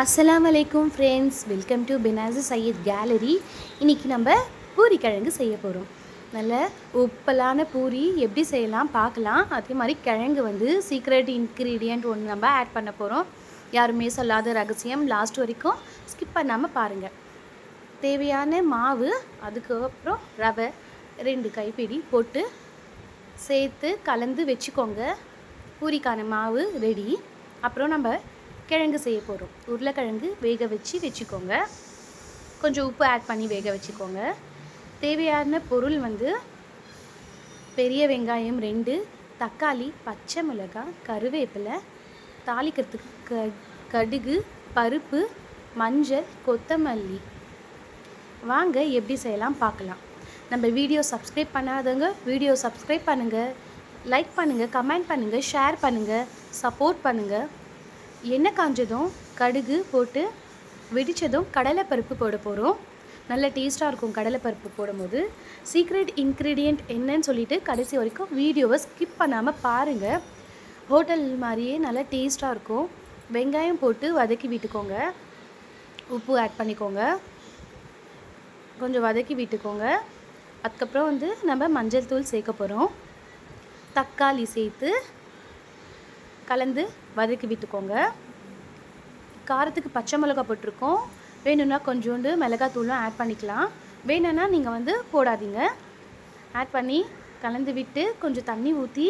அஸ்லாம் வலைக்கும் friends welcome to Binas Syed gallery இன்றைக்கி நம்ம பூரி கிழங்கு செய்ய போகிறோம் நல்ல உப்பலான பூரி எப்படி செய்யலாம் பார்க்கலாம். அதே மாதிரி கிழங்கு வந்து சீக்ரெட் இன்க்ரீடியண்ட் ஒன்று நம்ம ஆட் பண்ண போகிறோம் யாருமே சொல்லாத ரகசியம் லாஸ்ட் வரைக்கும் ஸ்கிப் பண்ணாமல் பாருங்கள் தேவையான மாவு அதுக்கப்புறம் ரவை ரெண்டு கைப்பிடி போட்டு சேர்த்து கலந்து வச்சுக்கோங்க. பூரிக்கான மாவு ரெடி அப்புறம் நம்ம கிழங்கு செய்ய போகிறோம் உருளைக்கிழங்கு வேக வச்சு வச்சுக்கோங்க. கொஞ்சம் உப்பு ஆட் பண்ணி வேக வச்சுக்கோங்க. தேவையான பொருள் வந்து பெரிய வெங்காயம் ரெண்டு தக்காளி பச்சை மிளகாய் கருவேப்பிலை தாளிக்கிறதுக்கு க கடுகு பருப்பு மஞ்சள் கொத்தமல்லி. வாங்க எப்படி செய்யலாம் பார்க்கலாம். நம்ம வீடியோ சப்ஸ்கிரைப் பண்ணாதவங்க வீடியோ சப்ஸ்கிரைப் பண்ணுங்கள் லைக் பண்ணுங்கள் கமெண்ட் பண்ணுங்கள் ஷேர் பண்ணுங்கள் சப்போர்ட் பண்ணுங்கள் எண்ணெய் காஞ்சதும் கடுகு போட்டு வெடித்ததும் கடலைப்பருப்பு போட போகிறோம் நல்ல டேஸ்ட்டாக இருக்கும் கடலைப்பருப்பு போடும்போது. சீக்ரெட் இன்க்ரீடியண்ட் என்னன்னு சொல்லிட்டு கடைசி வரைக்கும் வீடியோவை ஸ்கிப் பண்ணாமல் பாருங்கள் ஹோட்டல் மாதிரியே நல்லா டேஸ்ட்டாக இருக்கும். வெங்காயம் போட்டு வதக்கி விட்டுக்கோங்க. உப்பு ஆட் பண்ணிக்கோங்க. கொஞ்சம் வதக்கி விட்டுக்கோங்க. அதுக்கப்புறம் வந்து நம்ம மஞ்சள் தூள் சேர்க்க போகிறோம் தக்காளி சேர்த்து கலந்து வதக்கி விட்டுக்கோங்க காரத்துக்கு பச்சை மிளகா போட்டிருக்கோம். வேணும்னா கொஞ்சோண்டு மிளகாத்தூளும் ஆட் பண்ணிக்கலாம். வேணும்னா நீங்கள் வந்து போடாதீங்க. ஆட் பண்ணி கலந்து விட்டு கொஞ்சம் தண்ணி ஊற்றி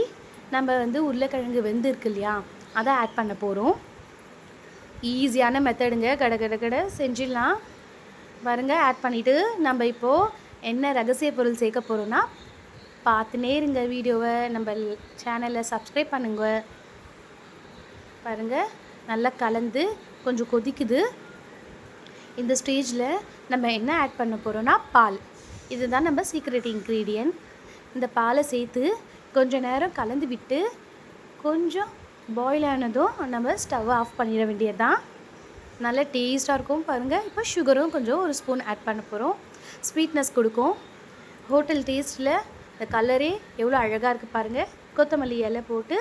நம்ம வந்து உருளைக்கிழங்கு வெந்து இருக்கு இல்லையா அதை ஆட் பண்ண போகிறோம் ஈஸியான மெத்தடுங்க கட கட கட செஞ்சிடலாம். பாருங்க ஆட் பண்ணிவிட்டு நம்ம இப்போது என்ன ரகசிய பொருள் சேர்க்க போகிறோன்னா பார்த்துனே இருங்க வீடியோவை. நம்ம சேனலை சப்ஸ்கிரைப் பண்ணுங்கள் பாருங்கள் நல்லா கலந்து கொஞ்சம் கொதிக்குது. இந்த ஸ்டேஜில் நம்ம என்ன ஆட் பண்ண போகிறோன்னா பால். இதுதான் நம்ம சீக்ரெட் இன்க்ரீடியன்ட் இந்த பாலை சேர்த்து கொஞ்சம் நேரம் கலந்து விட்டு கொஞ்சம் பாயில் ஆனதும் நம்ம ஸ்டவ் ஆஃப் பண்ணிட வேண்டியது தான் நல்ல டேஸ்ட்டாக இருக்கும் பாருங்கள் இப்போ சுகரும் கொஞ்சம் ஒரு ஸ்பூன் ஆட் பண்ண போகிறோம் ஸ்வீட்னஸ் கொடுக்கும். ஹோட்டல் டேஸ்ட்டில் இந்த கலரே எவ்வளோ அழகாக இருக்குது பாருங்கள் கொத்தமல்லி இலை போட்டு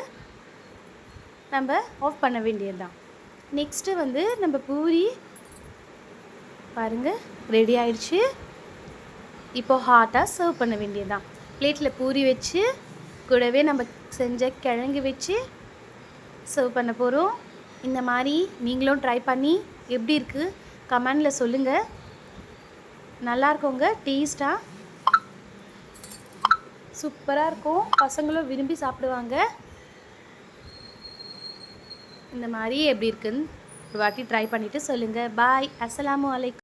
நம்ம ஆஃப் பண்ண வேண்டியது தான் நெக்ஸ்ட்டு வந்து நம்ம பூரி பாருங்கள் ரெடி ஆயிடுச்சு இப்போ ஹாட்டாக சர்வ் பண்ண வேண்டியது தான் பிளேட்டில் பூரி வச்சு கூடவே நம்ம செஞ்ச கிழங்கு வச்சு சர்வ் பண்ண போகிறோம் இந்த மாதிரி நீங்களும் ட்ரை பண்ணி எப்படி இருக்குது கமெண்டில் சொல்லுங்கள் நல்லா இருக்கோங்க டேஸ்ட்டாக சூப்பராக இருக்கும். பசங்களும் விரும்பி சாப்பிடுவாங்க. இந்த மாதிரி எப்படி இருக்குன்னு ஒரு வாட்டி ட்ரை பண்ணிவிட்டு சொல்லுங்கள் பாய் அஸ்லாம் வலைக்கம்